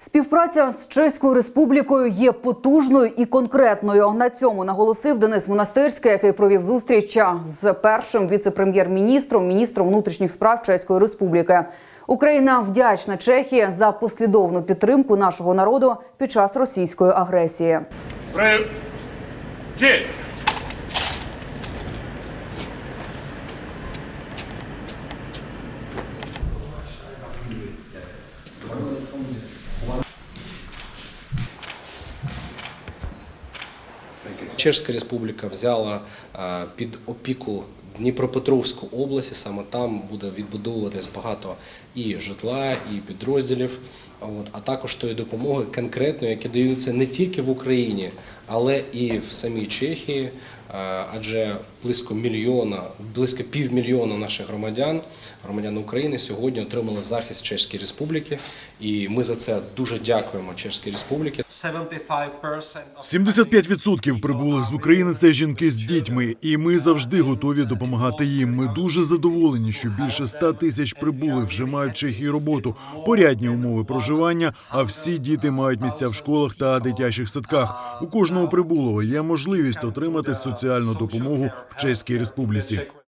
Співпраця з Чеською республікою є потужною і конкретною. На цьому наголосив Денис Монастирський, який провів зустріч з першим віце-прем'єр-міністром, міністром внутрішніх справ Чеської республіки. Україна вдячна Чехії за послідовну підтримку нашого народу під час російської агресії. При... Thank you. Чешська Республіка взяла е, під опіку Дніпропетровську область, саме там буде відбудовуватись багато і житла, і підрозділів, а також тої допомоги конкретної, які даються не тільки в Україні, але і в самій Чехії, е, адже близько мільйона, близько півмільйона наших громадян, громадян України сьогодні отримали захист Чеської Республіки, і ми за це дуже дякуємо Чеській Республіці. 75% прибулих з України це жінки з дітьми, і ми завжди готові допомагати їм. Ми дуже задоволені, що більше ста тисяч прибулих вже мають Чехії роботу, порядні умови проживання. А всі діти мають місця в школах та дитячих садках. У кожного прибулого є можливість отримати соціальну допомогу в Чеській Республіці.